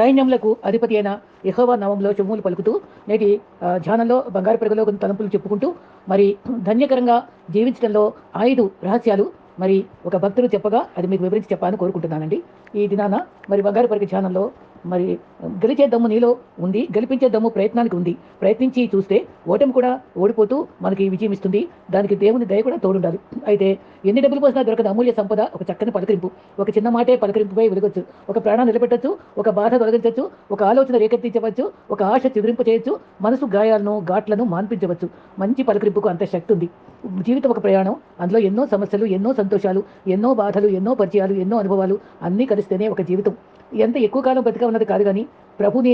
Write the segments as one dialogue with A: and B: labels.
A: సైన్యములకు అధిపతి అయిన యహోవా నామంలో చెమ్ములు పలుకుతూ నేటి ధ్యానంలో బంగారు పెరుగులో కొన్ని తలంపులు చెప్పుకుంటూ మరి ధన్యకరంగా జీవించడంలో ఐదు రహస్యాలు మరి ఒక భక్తుడు చెప్పగా అది మీకు వివరించి చెప్పాలని కోరుకుంటున్నానండి. ఈ దినాన మరి బంగారు పరిగ ధ్యానంలో మరి గెలిచే దమ్ము నీలో ఉంది గెలిపించే దమ్ము ప్రయత్నానికి ఉంది. ప్రయత్నించి చూస్తే ఓటమి కూడా ఓడిపోతూ మనకి విజయం ఇస్తుంది. దానికి దేవుని దయ కూడా తోడుండాలి. అయితే ఎన్ని డబ్బులు పోసినా దొరకదు. అమూల్య సంపద ఒక చక్కని పలకరింపు. ఒక చిన్న మాటే పలకరింపుపై వెలగొచ్చు. ఒక ప్రాణం నిలబెట్టచ్చు. ఒక బాధ తొలగించవచ్చు ఒక ఆలోచన రేకెత్తించవచ్చు. ఒక ఆశ చిగురింపు చేయొచ్చు. మనసు గాయాలను ఘాట్లను మాన్పించవచ్చు. మంచి పలకరింపుకు అంత శక్తి ఉంది. జీవితం ఒక ప్రయాణం. అందులో ఎన్నో సమస్యలు ఎన్నో సంతోషాలు ఎన్నో బాధలు ఎన్నో పరిచయాలు ఎన్నో అనుభవాలు అన్నీ కలిస్తేనే ఒక జీవితం. ఎంత ఎక్కువ కాలం బతిక ఉన్నది కాదు కానీ ప్రభుని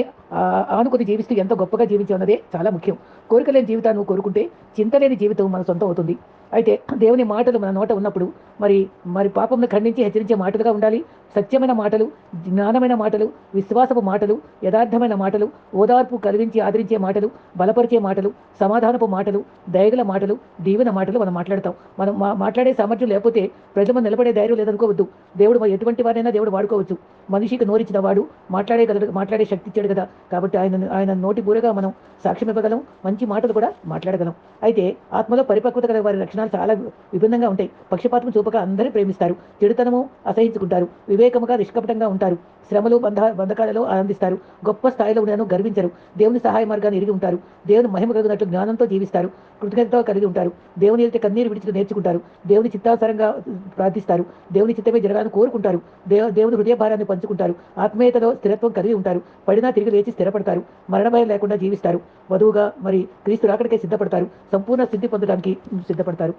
A: ఆనుకొని జీవిస్తూ ఎంత గొప్పగా జీవించామన్నదే చాలా ముఖ్యం. కోరికలేని జీవితాన్ని కోరుకుంటే చింతలేని జీవితం మన సొంతం అవుతుంది. అయితే దేవుని మాటలు మన నోట ఉన్నప్పుడు మరి మరి పాపంను ఖండించి హెచ్చరించే మాటలుగా ఉండాలి. సత్యమైన మాటలు జ్ఞానమైన మాటలు విశ్వాసపు మాటలు యథార్థమైన మాటలు ఓదార్పు కలిగించి ఆదరించే మాటలు బలపరిచే మాటలు సమాధానపు మాటలు దయగల మాటలు దీవెన మాటలు మనం మాట్లాడతాం. మనం మాట్లాడే సామర్థ్యం లేకపోతే ప్రజలు నిలబడే ధైర్యం లేదనుకోవద్దు. దేవుడు ఎటువంటి వారైనా దేవుడు వాడుకోవచ్చు. మనిషికి నోరించిన వాడు మాట్లాడేగలడు మాట్లాడే శక్తి ఇచ్చాడు కదా. కాబట్టి ఆయన ఆయన నోటి బూరగా మనం సాక్ష్యం ఇవ్వగలం మంచి మాటలు కూడా మాట్లాడగలం. అయితే ఆత్మలో పరిపక్వత గల వారి లక్షణాలు చాలా విభిన్నంగా ఉంటాయి. పక్షపాతం చూపక అందరూ ప్రేమిస్తారు. చెడుతనము అసహించుకుంటారు. వివేకముగా నిష్కపటంగా ఉంటారు. శ్రమలు బంధ బంధకాలలో ఆనందిస్తారు. గొప్ప స్థాయిలో ఉండను గర్వించరు. దేవుని సహాయ మార్గాన్ని ఎరిగి ఉంటారు. దేవుని మహిమ కలిగినట్లు జ్ఞానంతో జీవిస్తారు. కృతజ్ఞత కలిగి ఉంటారు. దేవుని ఎదుట కన్నీరు విడిచి నేర్చుకుంటారు. దేవుని చిత్తానుసారంగా ప్రార్థిస్తారు. దేవుని చిత్తమే జరగాలని కోరుకుంటారు. దేవ దేవుని హృదయ భారాన్ని పంచుకుంటారు. ఆత్మీయతలో స్థిరత్వం కలిగి ఉంటారు. పడినా తిరిగి లేచి స్థిరపడతారు. మరణ భయం లేకుండా జీవిస్తారు. వధువుగా మరి క్రీస్తు రాకడికే సిద్ధపడతారు. సంపూర్ణ సిద్ధి పొందడానికి సిద్ధపడతారు.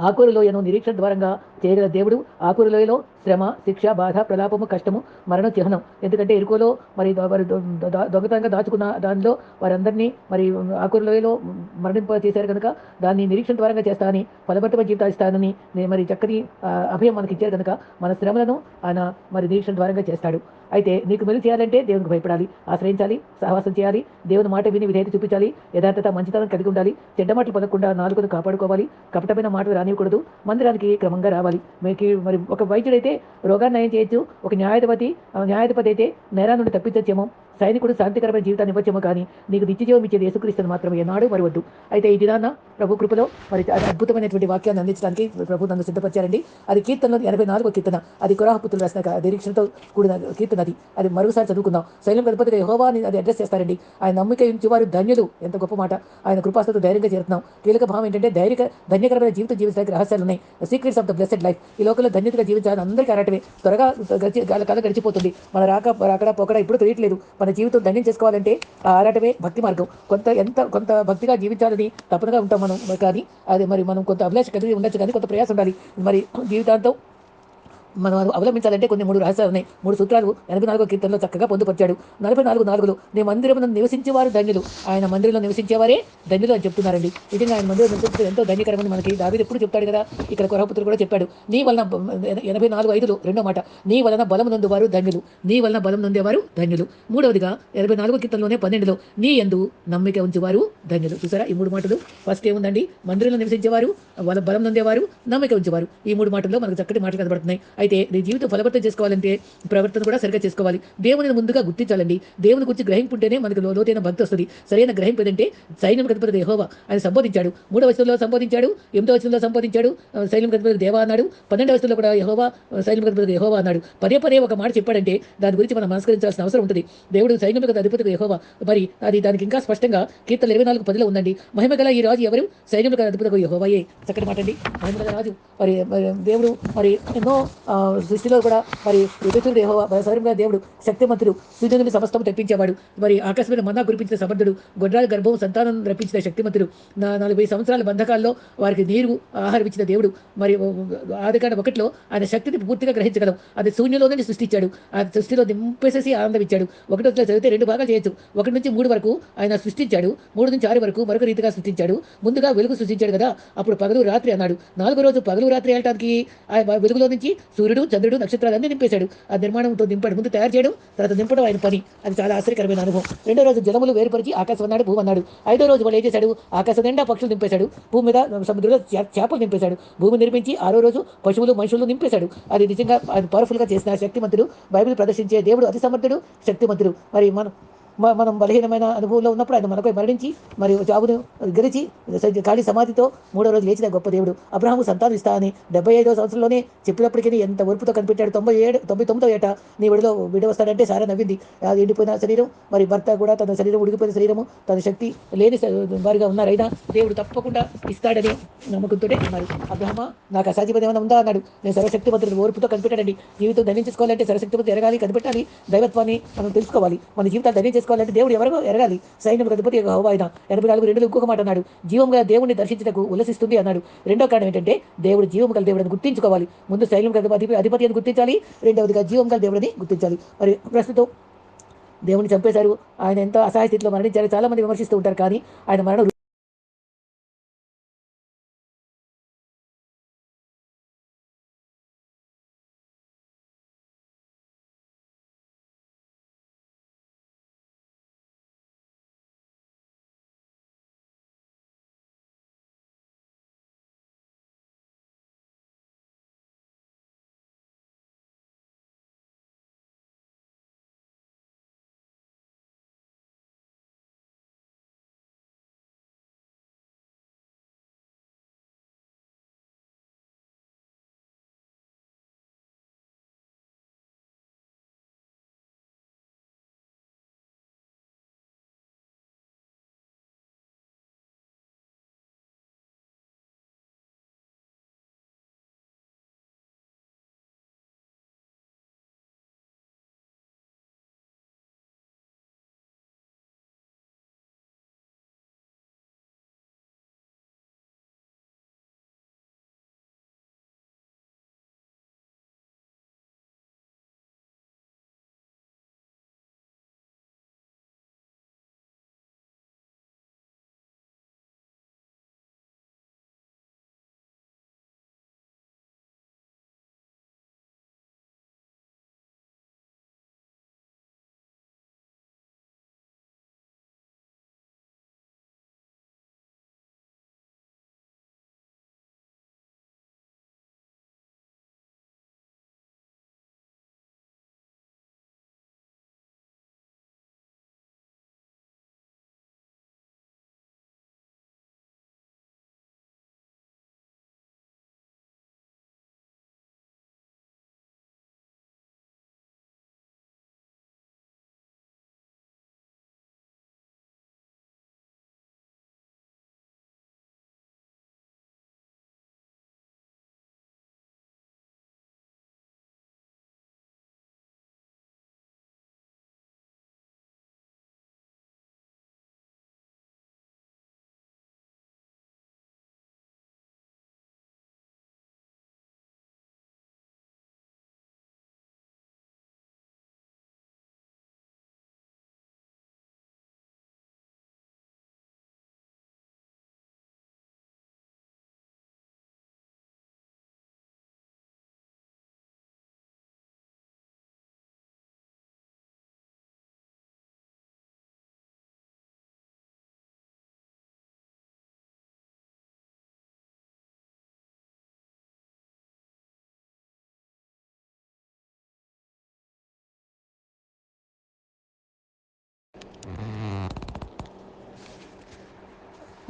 A: ఆకూర లోయను నిరీక్షణ ద్వారంగా చేయగల దేవుడు. ఆకూర లోయలో శ్రమ శిక్ష బాధ ప్రలాపము కష్టము మరణ చిహ్నం. ఎందుకంటే ఇరుకులో మరి వారు దొంగతనంగా దాచుకున్న దానిలో వారందరినీ మరి ఆకూర లోయలో మరణింప చేశారు కనుక దాన్ని నిరీక్షణ ద్వారంగా చేస్తానని ఫలభరితమైన జీవితాలు ఇస్తానని మరి చక్కని అభయం మనకి ఇచ్చారు కనుక మన శ్రమలను ఆయన మరి నిరీక్షణ ద్వారంగా చేస్తాడు. అయితే నీకు మెలు చేయాలంటే దేవునికి భయపడాలి ఆశ్రయించాలి సహవాసం చేయాలి దేవుని మాట విని విధేయత చూపించాలి యథార్థత మంచితనం కలిగి ఉండాలి చెడ్డ మాటలు పదకుండా నాలుగును కాపాడుకోవాలి కపటమైన మాటలు రానివ్వకూడదు మందిరానికి క్రమంగా రావాలి. మీకు మరి ఒక వైద్యుడైతే రోగాన్ని నయం చేయొచ్చు ఒక న్యాయాధిపతి ఆ, న్యాయాధిపతి అయితే నేరా నుండి తప్పించచ్చేమో. సైనికుడు శాంతికరమైన జీవితాన్ని ఇవ్వచ్చేమో కానీ నీకు నిత్య జీవం ఇచ్చేది యేసుక్రీస్తుని మాత్రమే. ఏనాడు మరవద్దు అయితే ఈ దినాన్న ప్రభు కృపలో మరి అద్భుతమైనటువంటి వాక్యాన్ని అందించడానికి ప్రభు నన్ను సిద్ధపరిచారండి. అది కీర్తనలో ఎనభై నాలుగో కీర్తన. అది కురాహపుత్రులు రాసిన నిరీక్షణతో కూడిన కీర్తన అది. అది మరోసారి చదువుకుందాం. శైలం గణపతిగా యహోవాని అని అది అడ్రస్ చేస్తారండి. ఆయన నమ్మిక ఉంచి వారు ధన్యులు. ఎంత గొప్ప మాట. ఆయన కృపాసతో ధైర్యంగా చేరుతున్నాం. కీలక భావం ఏంటంటే ధైర్య ధన్యకరమైన జీవితం జీవించడానికి రహస్యాలు ఉన్నాయి. Secrets of the blessed life ఈ లోకంలో ధన్యతగా జీవించాలని అందరికీ అరటమే త్వరగా గడిచి కాలం గడిచిపోతుంది. మన రాక అక్కడ పోకడ ఇప్పుడు తెలియట్లేదు. మన జీవితం ధన్యం చేసుకోవాలంటే ఆరాటమే భక్తి మార్గం. కొంత ఎంత కొంత భక్తిగా జీవించాలని తప్పనగా ఉంటాం మనం. కానీ అది మరి మనం కొంత అభిలాష కలిగి ఉండొచ్చు కానీ కొంత ప్రయాసం ఉండాలి. మరి జీవితాంతం మనం అవలంబించాలంటే కొన్ని మూడు రహస్యాలు ఉన్నాయి. మూడు సూత్రాలు ఎనభై నాలుగో కీర్తనలో చక్కగా పొందుపరిచాడు. నలభై నాలుగు నాలుగులో నీ మందిరమున నివసించేవారు ధన్యులు. ఆయన మందిరంలో నివసించేవారే ధన్యులు అని చెప్తున్నారండి. నిజంగా ఆయన మందిరం నివసించడం ఎంతో ధన్యకరమని మనకి దావీదు ఎప్పుడు చెప్తాడు కదా? ఇక్కడ కొరపుత్రుడు కూడా చెప్పాడు. నీ వలన ఎనభై నాలుగు ఐదులు రెండో మాట నీ వలన బలం నొందేవారు ధన్యులు. నీ వలన బలం నొందేవారు ధన్యులు. మూడవదిగా ఎనభై నాలుగు కీర్తనలోనే పన్నెండులో నీ ఎందు నమ్మిక ఉంచేవారు ధన్యులు. చూసారా? ఈ మూడు మాటలు. ఫస్ట్ ఏముందండి? మందిరంలో నివసించేవారు వాళ్ళ బలం నొందేవారు నమ్మిక ఉంచేవారు. ఈ మూడు మాటల్లో మనకు చక్కటి మాటలు కనబడుతున్నాయి. అయితే నీ జీవితం ఫలవర్తం చేసుకోవాలంటే ప్రవర్తన కూడా సరిగ్గా చేసుకోవాలి. దేవుని ముందుగా గుర్తించాలండి. దేవుని గురించి గ్రహింపు ఉంటేనే మనకు లోతైన భక్తి వస్తుంది. సరైన గ్రహింపు ఏదంటే సైన్యం గణపతి దేహోవా ఆయన సంబోధించాడు. మూడవ వచనంలో సంబోధించాడు. ఎనిమిదవ వచనంలో సంబోధించాడు. ఆ, సైన్యం గణపతి దేవా అన్నాడు. పన్నెండవ వచనంలో కూడా యహోవా ఆ, సైన్యం గణపతి యెహోవా అన్నాడు. పదే పదే ఒక మాట చెప్పాడంటే దాని గురించి మనం మనస్కరించాల్సిన అవసరం ఉంటుంది. దేవుడు సైన్యం గత అధిపతి యహోవా. మరి అది దానికి ఇంకా స్పష్టంగా కీర్తన ఇరవై నాలుగు పదిలో ఉందండి. మహిమ గల ఈ రాజు ఎవరు? సైన్యం గత అధిపతి యహోవాయే. చక్కటి మాట అండి మహిమ గల రాజు. మరి దేవుడు మరి ఎన్నో సృష్టిలో కూడా మరి విభేతుడు యెహోవా సౌరంగా దేవుడు శక్తిమంతుడు సూర్యుని సమస్తం తెప్పించేవాడు. మరి ఆకాశమైన మన్నా కురిపించిన సమర్థుడు గొడ్రాల గర్భం సంతానం రప్పించిన శక్తిమంతుడు. నాలుగు నలభై సంవత్సరాల బంధకాల్లో వారికి నీరు ఆహారం ఇచ్చిన దేవుడు. మరి ఆదికాండ ఒకటిలో ఆయన శక్తిని పూర్తిగా గ్రహించగలం. అది శూన్యంలోనే సృష్టించాడు. ఆ సృష్టిలో నింపేసేసి ఆనందం ఇచ్చాడు ఒకటి వచ్చి చదివితే రెండు భాగాలు చేయొచ్చు. ఒకటి నుంచి మూడు వరకు ఆయన సృష్టించాడు. మూడు నుంచి ఆరు వరకు మరొక రీతిగా సృష్టించాడు. ముందుగా వెలుగు సృష్టించాడు కదా అప్పుడు పగలు రాత్రి అన్నాడు. నాలుగో రోజు పగలు రాత్రి వెళ్ళటానికి ఆ వెలుగులో నుంచి సూర్యుడు చంద్రుడు నక్షత్రాలన్నీ నింపేశాడు. ఆ నిర్మాణంతో నింపాడు ముందు తయారు చేయడం తర్వాత నింపడం ఆయన పని. అది చాలా ఆశ్చర్యకరమైన అనుభవం. రెండో రోజు జలములు వేరుపరిచి ఆకాశం అన్నాడు భూమి అన్నాడు. ఐదో రోజు వాళ్ళు ఏం చేశాడు? ఆకాశం నిండా పక్షులు నింపేశాడు. భూమి మీద సముద్రంలో చేపలు నింపేశాడు. భూమి నిర్మించి ఆరో రోజు పశువులు మనుషులు నింపేశాడు. అది నిజంగా అది పవర్ఫుల్గా చేసిన శక్తిమంతుడు. బైబిల్ ప్రదర్శించే దేవుడు అతి సమర్థుడు శక్తిమంతుడు. మరి మనం మనం బలహీనమైన అనుభవంలో ఉన్నప్పుడు ఆయన మనపై మరణించి మరి జాబును గెలిచి ఖాళీ సమాధితో మూడో రోజు లేచిన గొప్ప దేవుడు. అబ్రహాము సంతానం ఇస్తా అని డెబ్బై ఐదో సంవత్సరంలోనే చెప్పినప్పటికీ ఎంత ఓర్పుతో కనిపెట్టాడు. తొంభై ఏడు తొంభై తొమ్మిదో ఏట నీ విడిలో విడవస్తాడంటే సారా నవ్వింది. అది ఎండిపోయిన శరీరం మరి భర్త కూడా తన శరీరం ఉడికిపోయిన శరీరము తన శక్తి లేని వారిగా ఉన్నారైనా దేవుడు తప్పకుండా ఇస్తాడని నమ్మకంతో ఉన్నారు. అబ్రహమ నాకు అసాధ్యపతి ఏమైనా ఉందా? అన్నాడు. నేను సర్వశక్తివంతుడు ఓర్పుతో కనిపెట్టాడండి జీవితం ధరించుకోవాలంటే సర్వశక్తివంతుడు ఎరగాలి కనిపెట్టాలి. దైవత్వాన్ని మనం తెలుసుకోవాలి. మన జీవితాన్ని ధైర్యం చేసుకోవాలంటే దేవుడు ఎవరో ఎరగాలి. సైన్యం అధిపతి హోవా ఆయన ఎనభై నాలుగు రెండు ఇంకొక మాట అన్నాడు. జీవం గల దేవుడిని దర్శించటకు ఉల్లసిస్తుంది అన్నాడు. రెండో కారణం ఏంటంటే దేవుడు జీవం గల దేవుడిని గుర్తించుకోవాలి. ముందు సైన్యం గల అధిపతి అని గుర్తించాలి. రెండవదిగా జీవం గల దేవుడిని గుర్తించాలి. మరి ప్రస్తుతం దేవుని చంపేశారు. ఆయన ఎంతో అసహాయ స్థితిలో మరణించారు చాలా మంది విమర్శిస్తూ ఉంటారు. కానీ ఆయన మరణం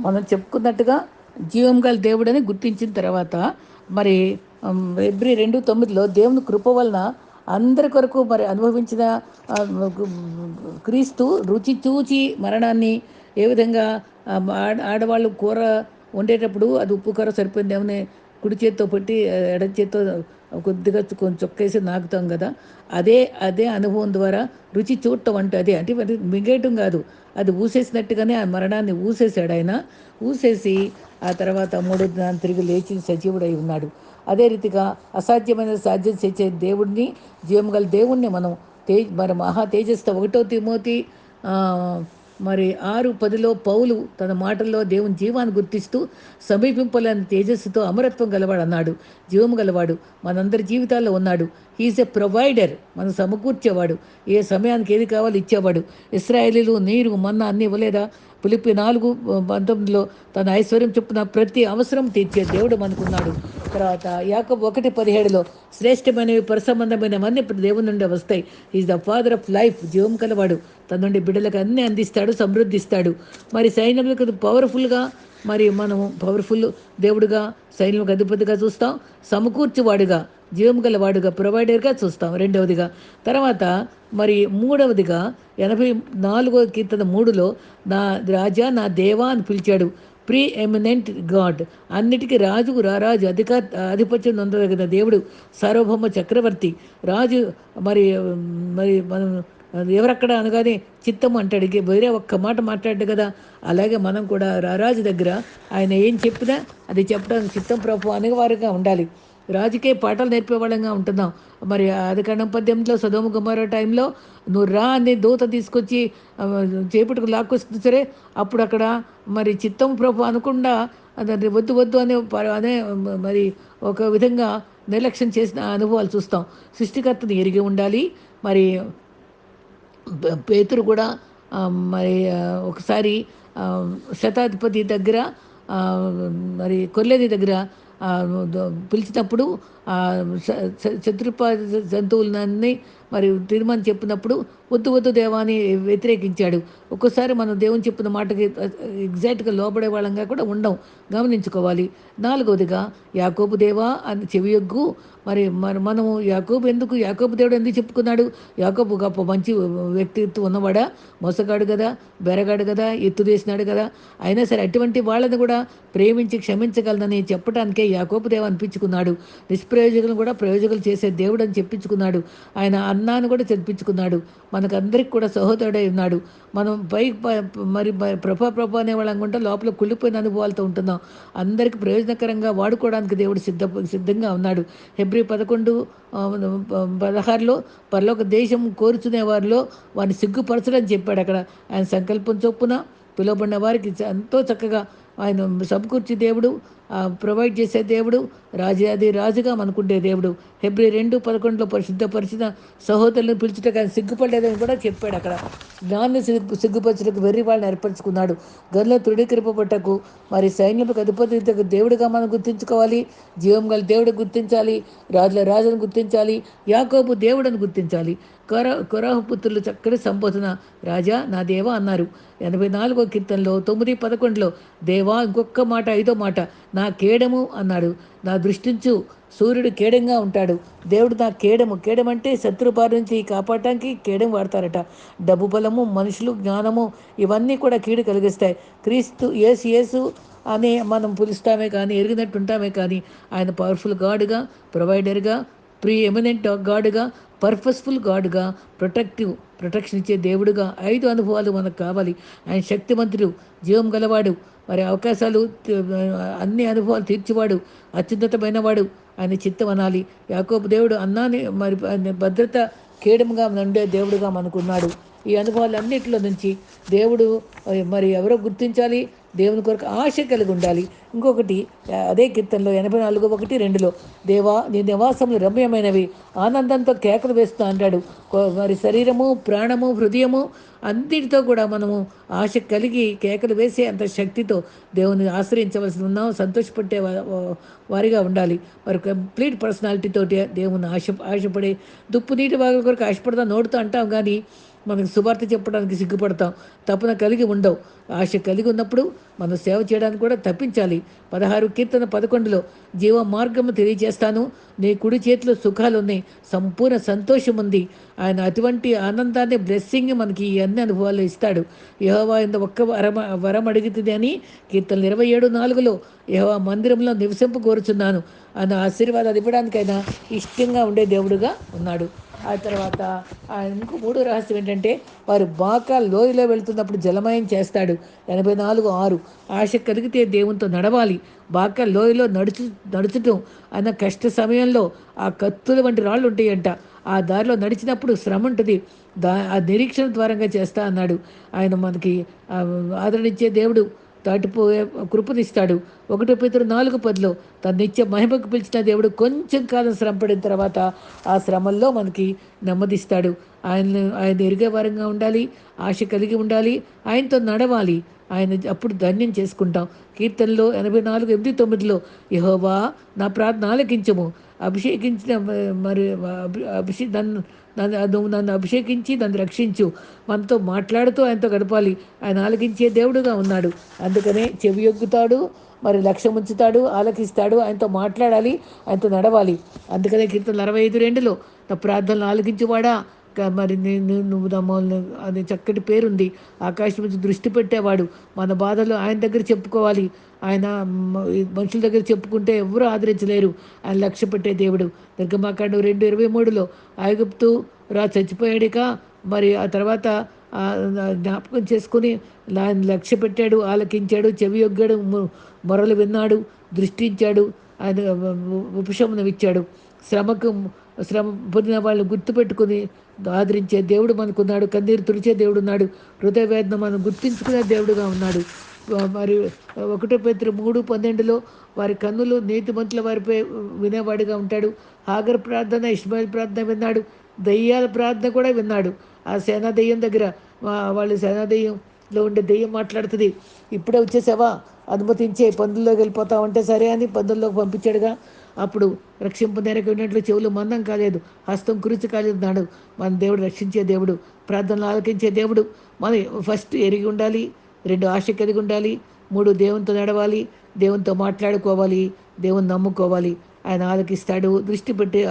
A: మనం చెప్పుకున్నట్టుగా జీవం గల దేవుడని గుర్తించిన తర్వాత మరి ఉమ్, ఎబ్రి రెండు తొమ్మిదిలో దేవుని కృప వలన అందరి కొరకు మరి అనుభవించిన క్రీస్తు రుచి చూచి మరణాన్ని ఏ విధంగా ఆడ ఆడవాళ్ళు కూర వండేటప్పుడు అది ఉప్పు కూర సరిపోయిందేమని కుడి చేత్తో పెట్టి ఎడ చేత్తో కొద్దిగా కొంచెం చొక్కేసి నాకుతాం కదా అదే అదే అనుభవం ద్వారా రుచి చూడటం అంటే అదే. అంటే మింగేయటం కాదు. అది ఊసేసినట్టుగానే ఆ మరణాన్ని ఊసేసాడు ఆయన. ఊసేసి ఆ తర్వాత మూడు దినాన్ని తిరిగి లేచి సజీవుడై ఉన్నాడు. అదే రీతిగా అసాధ్యమైన సాధ్యం చేసే దేవుడిని జీవం గల దేవుణ్ణి మనం తే మరి మహా తేజస్తో ఒకటో తిమోతి మరి ఆరు పదిలో పౌలు తన మాటల్లో దేవుని జీవాన్ని గుర్తిస్తూ సమీపింపలేని తేజస్సుతో అమరత్వం గలవాడు అన్నాడు. జీవము గలవాడు మనందరి జీవితాల్లో ఉన్నాడు. హీఈస్ ఎ ప్రొవైడర్ మనం సమకూర్చేవాడు. ఏ సమయానికి ఏది కావాలో ఇచ్చేవాడు. ఇస్రాయేలీలు నీరు మన్నా అన్నీ ఇవ్వలేదా? పిలిపి నాలుగు పంతొమ్మిదిలో తన ఐశ్వర్యం చొప్పున ప్రతి అవసరం తీర్చే దేవుడు మనకున్నాడు. తర్వాత యాక ఒకటి పదిహేడులో శ్రేష్టమైనవి పరసంబంధమైనవన్నీ ఇప్పుడు దేవుని నుండి వస్తాయి. Is the father of life జీవం కలవాడు. తన నుండి బిడ్డలకు అన్నీ అందిస్తాడు సమృద్ధిస్తాడు. మరి సైన్యములకు పవర్ఫుల్గా మరి మనము పవర్ఫుల్ దేవుడుగా సైన్యములకు అధిపతిగా చూస్తాం సమకూర్చువాడుగా జీవం గలవాడుగా ప్రొవైడర్గా చూస్తాం రెండవదిగా. తర్వాత మరి మూడవదిగా ఎనభై నాలుగో కీర్తన మూడులో నా రాజా నా దేవా అని పిలిచాడు. ప్రీ ఎమినెంట్ గాడ్ అన్నిటికీ రాజు రారాజు అధిక ఆధిపత్యం నొందదగిన దేవుడు సార్వభౌమ చక్రవర్తి. రాజు మరి మరి మనం ఎవరక్కడ అనగానే చిత్తం అంటాడు. ఇక వేరే ఒక్క మాట మాట్లాడు కదా. అలాగే మనం కూడా రారాజు దగ్గర ఆయన ఏం చెప్పినా అది చెప్పడానికి చిత్తం ప్రభు అనేవారుగా ఉండాలి. రాజుకే పాటలు నేర్పేవాళ్ళంగా ఉంటున్నాం. మరి ఆదికాండం పద్యంలో సదోమ కుమార టైంలో నువ్వు రా అని దూత తీసుకొచ్చి చేపటికి చేపట్టుకు లాక్కొస్తుంది సరే అప్పుడు అక్కడ మరి చిత్తం ప్రభు అనకుండా అది వద్దు వద్దు అనే ప- అనే మరి ఒక విధంగా నిర్లక్ష్యం చేసిన అనుభవాలు చూస్తాం. సృష్టికర్తను ఎరిగి ఉండాలి. మరి పేతురు కూడా మరి ఒకసారి శతాధిపతి దగ్గర మరి కొల్లేది దగ్గర పిలిచినప్పుడు శత్రుప జంతువులన్నీ మరి తిరుమని చెప్పినప్పుడు వద్దు వద్దు దేవాన్ని వ్యతిరేకించాడు. ఒక్కోసారి మనం దేవుని చెప్పిన మాటకి ఎగ్జాక్ట్గా లోబడే వాళ్ళంగా కూడా ఉండం గమనించుకోవాలి. నాలుగవదిగా యాకోబు దేవా అని చెవియొగ్గు. మరి మరి మనము యాకోబు ఎందుకు యాకోబు దేవుడు ఎందుకు చెప్పుకున్నాడు? యాకోబు గొప్ప మంచి వ్యక్తిత్వం ఉన్నవాడా? మోసగాడు కదా బెరగాడు కదా ఎత్తు చేసినాడు కదా. అయినా సరే అటువంటి వాళ్ళని కూడా ప్రేమించి క్షమించగలనని చెప్పడానికే యాకోబు దేవ అనిపించుకున్నాడు. నిష్ప్రయోజకులను కూడా ప్రయోజకులు చేసే దేవుడు అని చెప్పించుకున్నాడు. ఆయన అన్నాను కూడా తెప్పించుకున్నాడు మనకందరికి కూడా సహోదరుడై ఉన్నాడు. మనం పై మరి ప్రభా ప్రభా అనే వాళ్ళంకుంటే లోపల కుళ్ళిపోయిన అనుభవాలతో ఉంటున్నాం. అందరికి ప్రయోజనకరంగా వాడుకోవడానికి దేవుడు సిద్ధ సిద్ధంగా ఉన్నాడు. హెబ్రి పదకొండు పదహారులో పరలోక దేశం కోరుచునే వారిలో వారిని సిగ్గుపరచడం చెప్పాడు అక్కడ. ఆయన సంకల్పం చొప్పున పిలువబడిన వారికి ఎంతో చక్కగా ఆయన సమకూర్చి దేవుడు ప్రొవైడ్ చేసే దేవుడు రాజాది రాజుగా మనకుండే దేవుడు. హెబ్రి రెండు పదకొండులో పరిశుద్ధపరిచిన సహోదరులను పిలుచుటకు ఆయన సిగ్గుపడలేదని కూడా చెప్పాడు అక్కడ. జ్ఞాన్ని సిగ్గు సిగ్గుపరచుటకు వెర్రి వాళ్ళని ఏర్పరచుకున్నాడు. గదిలో తృఢీకరింపబట్టకు మరి సైన్యపు అధిపతి దేవుడిగా మనం గుర్తించుకోవాలి. జీవం గల దేవుడు గుర్తించాలి. రాజుల రాజును గుర్తించాలి. యాకోబు దేవుడని గుర్తించాలి. కొర కొరాహు పుత్రులు చక్కటి సంబోధన. రాజా నా దేవా అన్నారు. ఎనభై నాలుగో కీర్తనలో తొమ్మిది పదకొండులో దేవా ఇంకొక మాట ఐదో మాట నా కేడము అన్నాడు. నా దృష్టించు సూర్యుడు కేడంగా ఉంటాడు. దేవుడు నా కేడము. కేడమంటే శత్రుపారి నుంచి కాపాడటానికి కేడం వాడతారట. డబ్బు బలము మనుషులు జ్ఞానము ఇవన్నీ కూడా కీడు కలిగిస్తాయి. క్రీస్తు ఏసు ఏసు అని మనం పిలుస్తామే కానీ ఎరిగినట్టు ఉంటామే కానీ ఆయన పవర్ఫుల్ గాడ్గా ప్రొవైడర్గా ప్రీ ఎమినెంట్ గాడ్గా పర్పస్ఫుల్ గాడ్గా ప్రొటెక్టివ్ ప్రొటెక్షన్ ఇచ్చే దేవుడుగా ఐదు అనుభవాలు మనకు కావాలి. ఆయన శక్తిమంతుడు జీవం గలవాడు మరి అవకాశాలు అన్ని అనుభవాలు తీర్చివాడు అత్యున్నతమైన వాడు ఆయన చిత్తం అనాలి. యాకోబు దేవుడు అన్నాని మరి భద్రత కేడముగా ఉండే దేవుడుగా మనకున్నాడు. ఈ అనుభవాలన్నిటిలో నుంచి దేవుడు మరి ఎవరో గుర్తించాలి దేవుని కొరకు ఆశ కలిగి ఉండాలి. ఇంకొకటి అదే కీర్తనలో ఎనభై నాలుగు ఒకటి రెండులో దేవా నీ నివాసములు రమ్యమైనవి ఆనందంతో కేకలు వేస్తా అంటాడు. మరి శరీరము ప్రాణము హృదయము అన్నిటితో కూడా మనము ఆశ కలిగి కేకలు వేసే అంత శక్తితో దేవుని ఆశ్రయించవలసి ఉన్నాం సంతోషపట్టే వారిగా ఉండాలి. మరి కంప్లీట్ పర్సనాలిటీతో దేవుని ఆశ ఆశపడే దుప్పు నీటి వాగుల కొరకు ఆశపడతా నోడుతూ అంటాం. కానీ మనకు సువార్త చెప్పడానికి సిగ్గుపడతాం. తపన కలిగి ఉండవు. ఆశ కలిగి ఉన్నప్పుడు మనం సేవ చేయడానికి కూడా తప్పించాలి. పదహారు కీర్తన పదకొండులో జీవ మార్గము తెలియజేస్తాను. నీ కుడి చేతిలో సుఖాలు ఉన్నాయి సంపూర్ణ సంతోషం ఉంది ఆయన అటువంటి ఆనందాన్ని బ్లెస్సింగ్ మనకి ఈ అన్ని అనుభవాలు ఇస్తాడు. యహోవా ఇంత ఒక్క వరం వరం అడుగుతుంది అని కీర్తనలు ఇరవై ఏడు నాలుగులో యహోవా మందిరంలో నివసింపు కోరుచున్నాను. ఆయన ఆశీర్వాదాలు ఇవ్వడానికైనా ఇష్టంగా ఉండే దేవుడుగా ఉన్నాడు. ఆ తర్వాత ఇంకో మూడో రహస్యం ఏంటంటే వారు బాకా లోయలో వెళుతున్నప్పుడు జలమయం చేస్తాడు. ఎనభై నాలుగు ఆరు. ఆశ కలిగితే దేవునితో నడవాలి. బాకా లోయలో నడుచు నడుచటం అన్న కష్ట సమయంలో ఆ కత్తుల వంటి రాళ్ళు ఉంటాయంట. ఆ దారిలో నడిచినప్పుడు శ్రమ ఉంటుంది. దా ఆ నిరీక్షణ ద్వారంగా చేస్తా అన్నాడు. ఆయన మనకి ఆ, ఆదరణించే దేవుడు. దాటిపోయే కృపనిస్తాడు. ఒకటో పేతురు నాలుగు పదిలో తన నిత్య మహిమకు పిలిచిన దేవుడు కొంచెం కాలం శ్రమ పడిన తర్వాత ఆ శ్రమల్లో మనకి నెమ్మదిస్తాడు. ఆయన ఆయన ఎరిగే వారంగా ఉండాలి ఆశ కలిగి ఉండాలి ఆయనతో నడవాలి. ఆయన అప్పుడు ధన్యం చేసుకుంటాం. కీర్తనలో ఎనభై నాలుగు ఎనిమిది తొమ్మిదిలో యహోవా నా ప్రార్థన ఆలకించము. అభిషేకించిన మరి అభి- అభిషే నన్ను నన్ను నన్ను అభిషేకించి నన్ను రక్షించు. మనతో మాట్లాడుతూ ఆయనతో గడపాలి. ఆయన ఆలకించే దేవుడుగా ఉన్నాడు. అందుకనే చెవి యొగ్గుతాడు మరి లక్ష్యం ఉంచుతాడు ఆలకిస్తాడు. ఆయనతో మాట్లాడాలి ఆయనతో నడవాలి. అందుకనే కీర్తనలు అరవై ఐదు రెండులో నా ప్రార్థనలు ఆలకించువాడా? మరి నేను నువ్వు నమ్మల్ని అది చక్కటి పేరుంది. ఆకాశం నుంచి దృష్టి పెట్టేవాడు. మన బాధలు ఆయన దగ్గర చెప్పుకోవాలి. ఆయన మనుషుల దగ్గర చెప్పుకుంటే ఎవరు ఆదరించలేరు. ఆయన లక్ష్య పెట్టే దేవుడు. నిర్గమాకాండం రెండు ఇరవై మూడులో ఐగుప్తు రా చచ్చిపోయాడిక. మరి ఆ తర్వాత జ్ఞాపకం చేసుకుని ఆయన లక్ష్య పెట్టాడు ఆలకించాడు చెవి యొగ్గాడు మొరలు విన్నాడు దృష్టించాడు ఆయన ఉపశమనం ఇచ్చాడు. శ్రమకు శ్రమ పొందిన వాళ్ళు గుర్తుపెట్టుకుని ఆదరించే దేవుడు మనకున్నాడు కన్నీరు తుడిచే దేవుడు ఉన్నాడు హృదయ వేదన మనం గుర్తించుకునే దేవుడుగా ఉన్నాడు. మరి ఒకటో పేతురు మూడు పన్నెండులో వారి కన్నులు నీతిమంతుల వారిపై వినేవాడిగా ఉంటాడు. ఆగర్ ప్రార్థన ఇస్మాయిల్ ప్రార్థన విన్నాడు. దయ్యాల ప్రార్థన కూడా విన్నాడు. ఆ సేనా దెయ్యం దగ్గర వాళ్ళ సేనా దెయ్యంలో ఉండే దెయ్యం మాట్లాడుతుంది. ఇప్పుడే వచ్చేసావా? అనుమతించే పందుల్లోకి వెళ్ళిపోతావంటే సరే అని పందుల్లోకి పంపించాడుగా. అప్పుడు రక్షింపు నేరకు ఉన్నట్లు చెవులు మందం కాలేదు హస్తం కురిచి కాలేదు నాడు. మన దేవుడు రక్షించే దేవుడు ప్రార్థనలు ఆలకించే దేవుడు. మన ఫస్ట్ ఎరిగి ఉండాలి రెండు ఆశ కలిగి ఉండాలి మూడు దేవునితో నడవాలి దేవునితో మాట్లాడుకోవాలి దేవుని నమ్ముకోవాలి. ఆయన ఆలకిస్తాడు దృష్టి పెట్టి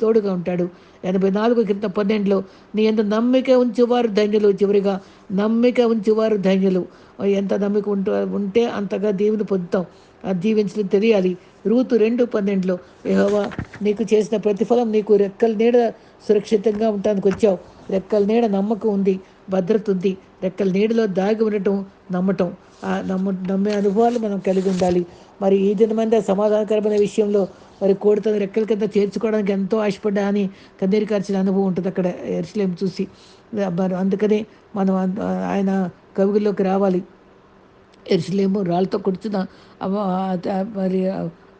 A: తోడుగా ఉంటాడు. ఎనభై నాలుగు క్రితం పన్నెండులో నీ ఎంత నమ్మిక ఉంచేవారు ధన్యులు చివరిగా నమ్మిక ఉంచేవారు ధన్యులు. ఎంత నమ్మిక ఉంటూ ఉంటే అంతగా దేవుని పొందుతాం. అది దీవించడం తెలియాలి. రూతు రెండు పన్నెండులో యహోవా నీకు చేసిన ప్రతిఫలం నీకు రెక్కల నీడ సురక్షితంగా ఉండటానికి వచ్చావు. రెక్కల నీడ నమ్మకం ఉంది భద్రత ఉంది. రెక్కల నీడలో దాగి ఉండటం నమ్మటం. ఆ నమ్మ నమ్మే అనుభవాలు మనం కలిగి ఉండాలి. మరి ఈ దినమంతా సమాధానకరమైన విషయంలో మరి కోడితో రెక్కల కింద చేర్చుకోవడానికి ఎంతో ఆశపడ్డా అని కన్నీరు కార్చిన అనుభవం ఉంటుంది అక్కడ ఎరుసలేం చూసి. మరి అందుకనే మనం ఆయన కవిగుల్లోకి రావాలి. ఎరుసలేము రాళ్ళతో కొడుతున్న మరి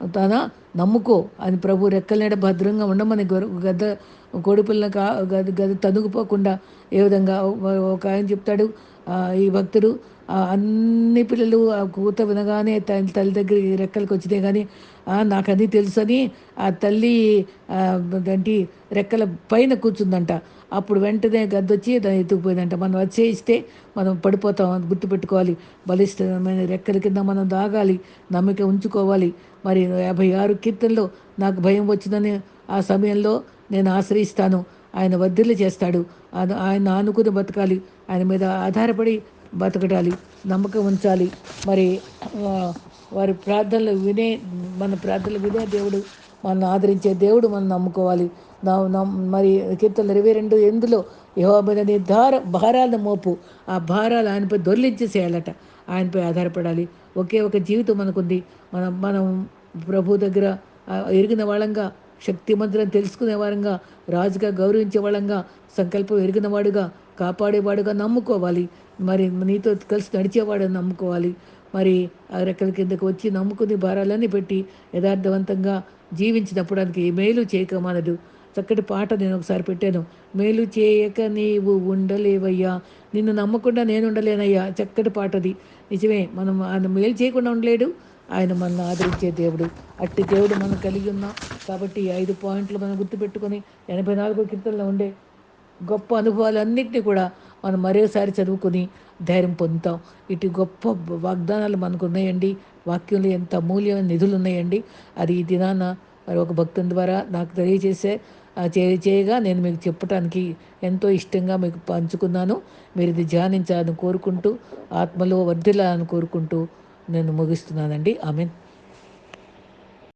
A: తన? నమ్ముకో. అని ప్రభు రెక్కలనేడ భద్రంగా ఉండమని గద గద్ద కా గది గది తనుగుపోకుండా ఏ విధంగా ఒక- ఆయన చెప్తాడు ఈ భక్తుడు అన్ని పిల్లలు ఆ కూత వినగానే తల్లి తల్లి దగ్గర రెక్కలకి వచ్చినాయి కానీ నాకు అన్నీ తెలుసని ఆ తల్లి ఆ, ఏంటి రెక్కల పైన కూర్చుందంట. అప్పుడు వెంటనే గద్దొచ్చి దాన్ని ఎత్తుకుపోయిందంట. మనం వచ్చేయిస్తే మనం పడిపోతాం గుర్తుపెట్టుకోవాలి. బలిష్టమైన రెక్కల కింద మనం దాగాలి నమ్మిక ఉంచుకోవాలి. మరి యాభై ఆరు కీర్తనలో నాకు భయం వచ్చిందని ఆ సమయంలో నేను ఆశ్రయిస్తాను. ఆయన వర్ధిల్లు చేస్తాడు. ఆయన- ఆయన ఆనుకుని బతకాలి. ఆయన మీద ఆధారపడి బతకడాలి నమ్మకం ఉంచాలి. మరి వారి ప్రార్థనలు వినే మన ప్రార్థనలు వినే దేవుడు మనల్ని ఆదరించే దేవుడు మనం నమ్ముకోవాలి. నమ్- మరి కీర్తనలు ఇరవై రెండు ఎందులో యహో మీద దార భారాలను మోపు ఆ భారాలు ఆయనపై దొర్లించేసేయాలట. ఆయనపై ఆధారపడాలి. ఒకే ఒక జీవితం మనకుంది. మనం మనం ప్రభు దగ్గర ఎరిగిన వాళ్ళంగా శక్తిమంతులను తెలుసుకునే వారంగా రాజుగా గౌరవించే వాళ్ళంగా సంకల్పం ఎరిగిన వాడుగా కాపాడేవాడుగా నమ్ముకోవాలి. మరి నీతో కలిసి నడిచేవాడు నమ్ముకోవాలి. మరి ఆ రెక్కల కిందకు వచ్చి నమ్ముకుని భారాలన్నీ పెట్టి యథార్థవంతంగా జీవించినప్పుడానికి మేలు చేయక చక్కటి పాట నేను ఒకసారి పెట్టాను. మేలు చేయక నీవు ఉండలేవయ్యా. నిన్ను నమ్మకుండా నేను ఉండలేనయ్యా. చక్కటి పాట అది నిజమే మనం ఆయన మేలు చేయకుండా ఉండలేడు. ఆయన మనల్ని ఆదరించే దేవుడు. అట్టి దేవుడు మనం కలిగి ఉన్నాం. కాబట్టి ఐదు పాయింట్లు మనం గుర్తుపెట్టుకొని ఎనభై నాలుగో కీర్తనలో ఉండే గొప్ప అనుభవాలన్నింటినీ కూడా మనం మరోసారి చదువుకొని ధైర్యం పొందుతాం. ఇటు గొప్ప వాగ్దానాలు మనకు ఉన్నాయండి. వాక్యంలో ఎంత అమూల్యమైన నిధులు ఉన్నాయండి. అది ఈ దినాన మరి ఒక భక్తుని ద్వారా నాకు తెలియజేసే చే- చేయగా నేను మీకు చెప్పడానికి ఎంతో ఇష్టంగా మీకు పంచుకున్నాను. మీరు ఇది ధ్యానించాలని కోరుకుంటూ ఆత్మలో వర్ధిల్లాలని కోరుకుంటూ నేను ముగిస్తున్నానండి. ఆమెన్.